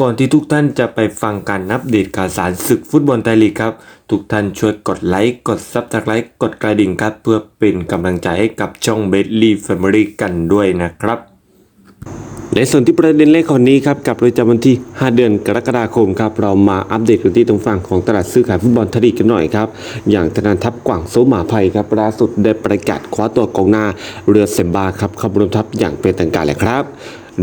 ก่อนที่ทุกท่านจะไปฟังการนับเดตข่าวสารศึกฟุตบอลไทยลีกครับ ทุกท่านช่วยกดไลค์ กดซับสไครต์กดกระดิ่งครับ เพื่อเป็นกำลังใจให้กับช่องเบสลีแฟมิลี่กันด้วยนะครับ ในส่วนที่ประเด็นแรกของนี้ครับ กับประจำวันที่ 5 เดือนกรกฎาคมครับ เรามาอัปเดตกันที่ตรงฝั่งของตลาดซื้อขายฟุตบอลไทยลีกกันหน่อยครับ อย่างธนาทัพกว่างโซหมาภัยครับล่าสุดได้ประกาศคว้าตัวกองหน้าเรือเซมบาครับเข้าร่วมทัพอย่างเป็นทางการเลยครับ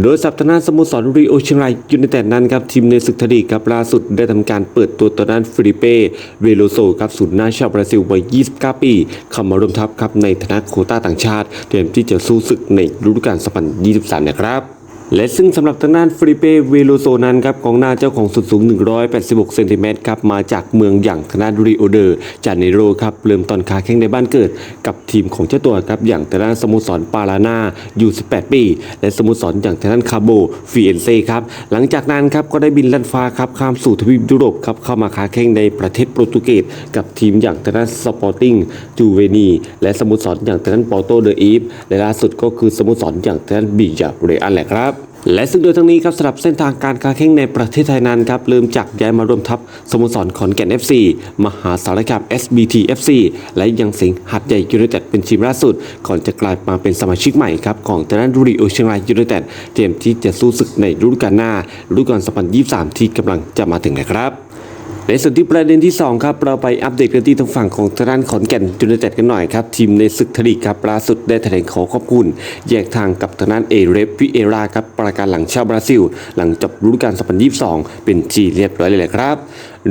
โดยสัปดาห์หน้าสโมสรริโอเชียงรายยูไนเต็ดนั้นครับทีมในศึกทยลีกครับล่าสุดได้ทำการเปิดตัวตัวนั้นฟิลิเป้เวโลโซครับศูนย์หน้าชาวบราซิลวัย 29 ปีเข้ามาร่วมทัพครับในฐานะโควต้าต่างชาติเตรียมที่จะสู้ศึกในฤดูกาล2023 นะครับ และซึ่งสำหรับทางด้านฟริเป้เวโลโซนั้นครับของหน้าเจ้าของสุดสูง 186เซนติเมตรครับมาจากเมืองอย่างทางด้านริโอเดอร์จาเนโรครับเริ่มตอนคาแข่งในบ้านเกิด กับทีมของเจ้าตัวครับอย่างทางด้านสโมสรปารานาอยู่ 18 ปี และสโมสรอย่างทางด้านคาโบฟิเอนเซ่ครับหลังจากนั้นครับก็ได้บินลัดฟ้าครับข้ามสู่ทวีปยุโรปครับเข้ามาคาแข่งในประเทศโปรตุเกสกับทีมอย่างทางด้านสปอร์ติ้งจูเวนีและสโมสรอย่างทางด้านปอร์โตเดออีฟและล่าสุดก็คือสโมสรอย่างทางด้านบียาเรอันแหละครับ และซึ่งโดยทั้งนี้ครับสำหรับเส้นทางการค้าแข่งในประเทศไทยนั้นครับเริ่มจากย้ายมาร่วมทัพสโมสรขอนแก่น FC มหาสารคาม SBT FC และยังสิงห์หัดใหญ่ยูไนเต็ดเป็นทีมล่าสุด ก่อนจะกลายมาเป็นสมาชิกใหม่ครับของทางด้านรีโอเชียงรายยูไนเต็ดเตรียมที่จะสู้ศึกในฤดูกาลหน้าฤดูกาล2023 ที่กำลังจะมาถึงนะครับ ในส่วนที่ประเด็นที่ 2 ครับ เราไปอัปเดตกันที่ทางฝั่งของทางด้านขอนแก่นยูไนเต็ดกันหน่อยครับ ทีมในศึกทลีกครับล่าสุดได้แถลงขอขอบคุณ แยกทางกับทางด้านเอเรฟวิเอราครับประการหลังชาวบราซิล หลังจบฤดูกาล2022 เป็นทีเรียบร้อยเลยแหละครับ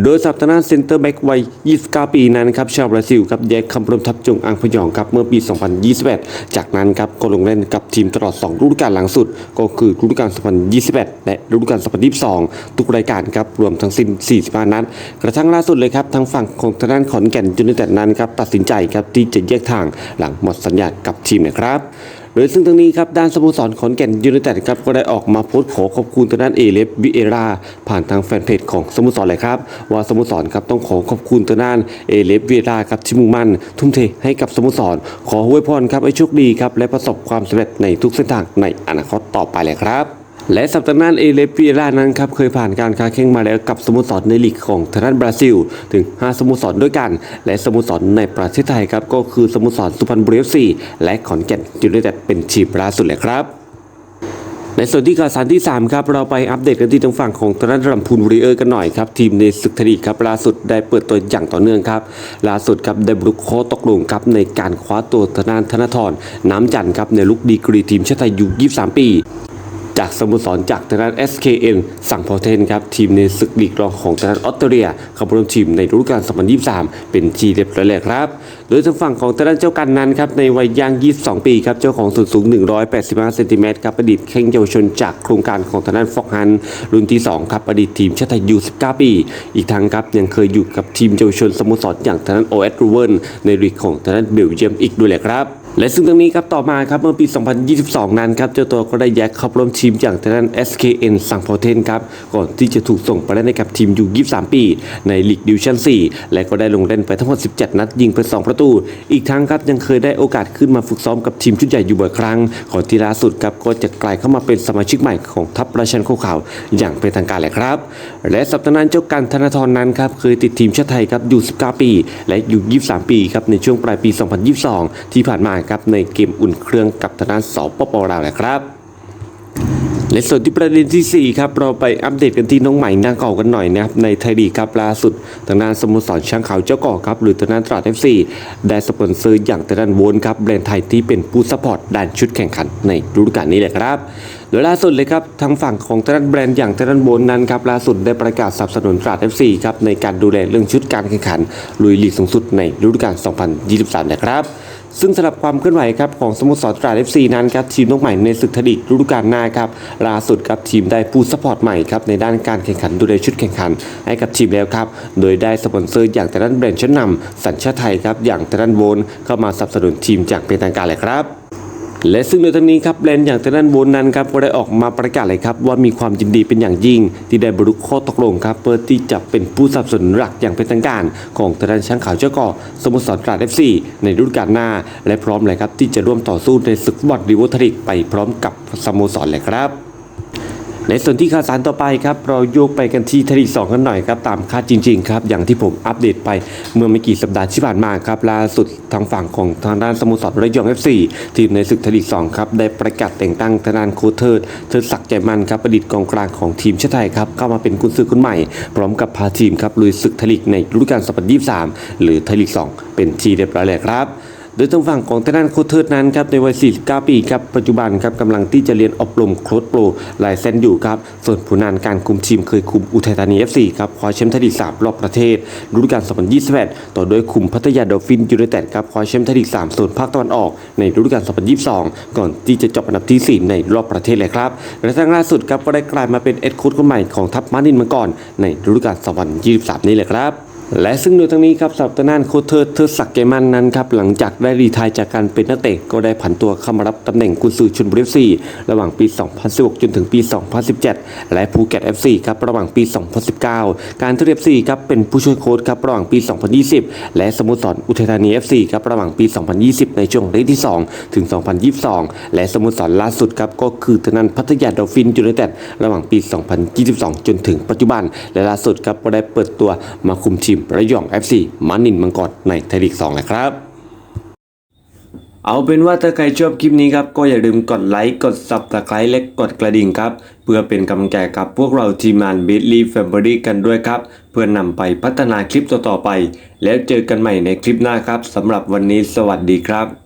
โดยสัปดาห์หน้าเซนเตอร์แบ็กวัย 29 ปีนั้นครับชาวบราซิลครับแยกคำรมทัพจงอังพยองครับเมื่อปี 2021 จากนั้นครับก็ลงเล่นกับทีมตลอด 2 ฤดูกาลหลังสุด ก็คือฤดูกาล 2021 และฤดูกาล 2022 ทุกรายการครับรวมทั้งสิ้น 45 นัดกระทั่งล่าสุดเลยครับทางฝั่งของทางด้านขอนแก่นยูไนเต็ดนั้นครับตัดสินใจครับที่จะแยกทางหลังหมดสัญญากับทีมนะครับ โดยซึ่งทั้งนี้ครับด้านสโมสรขอนแก่นยูไนเต็ดครับก็ได้ออกมาโพสต์ขอขอบคุณทางด้านเอเลฟวิเอราผ่านทางแฟนเพจของสโมสรเลยครับ ว่าสโมสรครับต้องขอขอบคุณทางด้านเอเลฟวิเอราครับที่มุ่งมั่น ทุ่มเทให้กับสโมสร ขออวยพรครับให้โชคดีครับและประสบความสำเร็จในทุกเส้นทางในอนาคตต่อไปเลยครับ และสัปดาห์หน้าเอเลฟวิเอรานั้นครับเคยผ่านการค้าแข่งมาแล้วกับสโมสรในลีกของทางด้านบราซิล ถึง 5 สโมสรด้วยกัน และสโมสรในประเทศไทยครับก็คือสโมสรสุพรรณบุรีเอฟซีและขอนแก่นยูไนเต็ดเป็นทีมล่าสุดเลยครับในส่วนที่ข่าวสารที่ 3 ครับ เราไปอัปเดตกันที่ทางฝั่งของทางด้านลำพูนบุรีเออร์กันหน่อยครับ ทีมในศึกทลีครับล่าสุดได้เปิดตัวอย่างต่อเนื่องครับ ล่าสุดครับได้บรุกโคตกลงครับในการคว้าตัวทางด้านธนทรน้ำจันทร์ครับในลุกดีกรีทีมชาติไทยอยู่ 23 ปี จากสโมสรจากทางด้าน SKN สั่งพอเทนครับทีมในศึกลีกรองของทางด้านออสเตรเลียเข้าร่วมทีมในฤดูกาล 2023 เป็นทีเรียบร้อยแล้วครับ โดยทางฝั่งของทางด้านเจ้ากันนั้นครับในวัยย่าง 22 ปีครับเจ้าของส่วนสูง 185 เซนติเมตรครับอดีตแข่งเยาวชนจากโครงการของทางด้านฟอกฮันรุ่นที่ 2 ครับอดีตทีมชาติไทยยู19 ปี อีกทั้งครับยังเคยอยู่กับทีมเยาวชนสโมสรอย่างทางด้าน OS r u v e n ในลีกของทางด้านเบลเยียมอีกด้วยแหละครับ และซึ่งตรงนี้ครับต่อมาครับเมื่อปี 2022 นั้นครับเจ้าตัวก็ได้แยกเข้าร่วมทีมอย่างทางด้าน SKN สังพอเทนครับก่อนที่จะถูกส่งไปเล่นในกับทีมอยู่23 ปี ในลีกดิวชั่น 4 และก็ได้ลงเล่นไปทั้งหมด 17 นัดยิงไป 2 ประตู อีกทั้งครับยังเคยได้โอกาสขึ้นมาฝึกซ้อมกับทีมชุดใหญ่อยู่บ่อยครั้งก่อนที่ล่าสุดครับก็จะกลายเข้ามาเป็นสมาชิกใหม่ของทัพราชันโคขาวอย่างเป็นทางการเลยครับ และสัปดาห์นั้นเจ้ากันธนาธรนั้นครับเคยติดทีมชาติไทยครับอยู่ 19 ปี และอยู่ 23 ปีครับในช่วงปลายปี 2022 ที่ผ่านมาครับในเกมอุ่นเครื่องกับทางด้านสปปลาวแหละครับในส่วนที่ประเด็นที่ 4 ครับ เราไปอัปเดตกันที่น้องใหม่นางเก่ากันหน่อยนะครับ ในไทยลีกครับล่าสุดทางด้านสโมสรช้างเขาเจ้าก่อครับ หรือทางด้านตราดเอฟซีได้สปอนเซอร์อย่างทางด้านโวนครับ แบรนด์ไทยที่เป็นผู้ซัพพอร์ตด้านชุดแข่งขันในฤดูกาลนี้เลยครับโดยล่าสุดเลยครับทางฝั่งของทางด้านแบรนด์อย่างทางด้านโวนนั้นครับล่าสุดได้ประกาศสนับสนุนตราดเอฟซีครับในการดูแลเรื่องชุดการแข่งขันลุยลีกสูงสุดในฤดูกาล 2023นะครับ ซึ่งสำหรับความเคลื่อนไหวครับของสโมสรตราดเอฟซีนั้นครับทีมน้องใหม่ในศึกทดิกฤดูกาลหน้าครับล่าสุดครับทีมได้ผู้สปอร์ตใหม่ครับในด้านการแข่งขันดูแลชุดแข่งขัน ให้กับทีมแล้วครับโดยได้สปอนเซอร์อย่างแต่ด้านแบรนด์ชั้นนำสัญชาติไทยครับอย่างแต่ด้านโวนเข้ามาสนับสนุนทีมจากเป็นทางการเลยครับ และซึ่งในทั้งนี้ครับแบรนด์อย่างทางด้านโวนนั้นครับก็ได้ออกมาประกาศเลยครับว่ามีความยินดีเป็นอย่างยิ่ง ที่ได้บรรลุข้อตกลงครับเพื่อที่จะเป็นผู้สนับสนุนหลักอย่างเป็นทางการ ของทางด้านช้างขาวเจ้าก่อสโมสรตราดเอฟซีในฤดูกาลหน้า และพร้อมเลยครับที่จะร่วมต่อสู้ในศึกฟุตบอลดิวอทริกไปพร้อมกับสโมสรเลยครับ ในส่วนที่ข่าวสารต่อไปครับเราโยกไปกันที่ไทยลีก2กันหน่อยครับตามคาดจริงๆครับอย่างที่ผมอัปเดตไปเมื่อไม่กี่สัปดาห์ที่ผ่านมาครับล่าสุดทางฝั่งของทางด้านสโมสรระยอง FC ทีมในศึกไทยลีก2ครับได้ประกาศแต่งตั้งทางด้านโคเทิดเทิดศักดิ์ใจมันครับอดีตกองกลางของทีมชาติไทยครับเข้ามาเป็นกุนซือคนใหม่ พร้อมกับพาทีมครับลุยศึกไทยลีในฤดูกาล2023 หรือไทยลีก2เป็นทีเรียบร้อยแล้วครับ โดยทางฝั่งของทางด้านโคเทิดนั้นครับในวัย 49 ปีครับปัจจุบันครับกำลังที่จะเรียนอบรมโค้ชโปรลายเส้นอยู่ครับส่วนผลงานการคุมทีมเคยคุมอุทัยธานี FC ครับคว้าแชมป์ไทยลีก3รอบประเทศฤดูกาล 2021 ต่อโดยคุมพัทยาดอลฟินยูไนเต็ดครับคว้าแชมป์ไทยลีก3โซนภาคตะวันออกในฤดูกาล 2022 ก่อนที่จะจบอันดับที่ 4 ในรอบประเทศเลยครับและทางล่าสุดครับก็ได้กลายมาเป็นเอ็ดโค้ชคนใหม่ของทัพมานินมาก่อนในฤดูกาล 2023 นี้เลยครับ และซึ่งโดยทั้งนี้ครับสำหรับทางด้านโคเทิดเทิดศักเกมันนั้นครับหลังจากได้รีไทายจากการเป็นนักเตะก็ได้ผันตัวเข้ามารับตำแหน่งกุนซือชลบุรี FC ระหว่างปี 2016 จนถึงปี 2017 และภูเก็ต FC ครับระหว่างปี 2019 การเทเ FC ครับเป็นผู้ช่วยโค้ชครับระหว่างปี 2020 และสโมสรอุทัยธานี FC ครับระหว่างปี 2020 ในช่วงฤดูที่ 2 ถึง 2022 และสโมสรล่าสุดครับก็คือทางด้านพัทยาดอลฟินยูไนเต็ดระหว่างปี 2022 จนถึงปัจจุบัน และล่าสุดครับก็ได้เปิดตัวมาคุมทีมระยอง FC มานินมังกรในไทยลีก2แล้วครับ เอาเป็นว่าถ้าใครชอบคลิปนี้ครับ ก็อย่าลืมกดไลค์กด subscribe และกดกระดิ่งครับ เพื่อเป็นกำลังใจกับพวกเราทีมงาน b i t l y Family กันด้วยครับ เพื่อนำไปพัฒนาคลิปต่อๆไป แล้วเจอกันใหม่ในคลิปหน้าครับสำหรับวันนี้สวัสดีครับ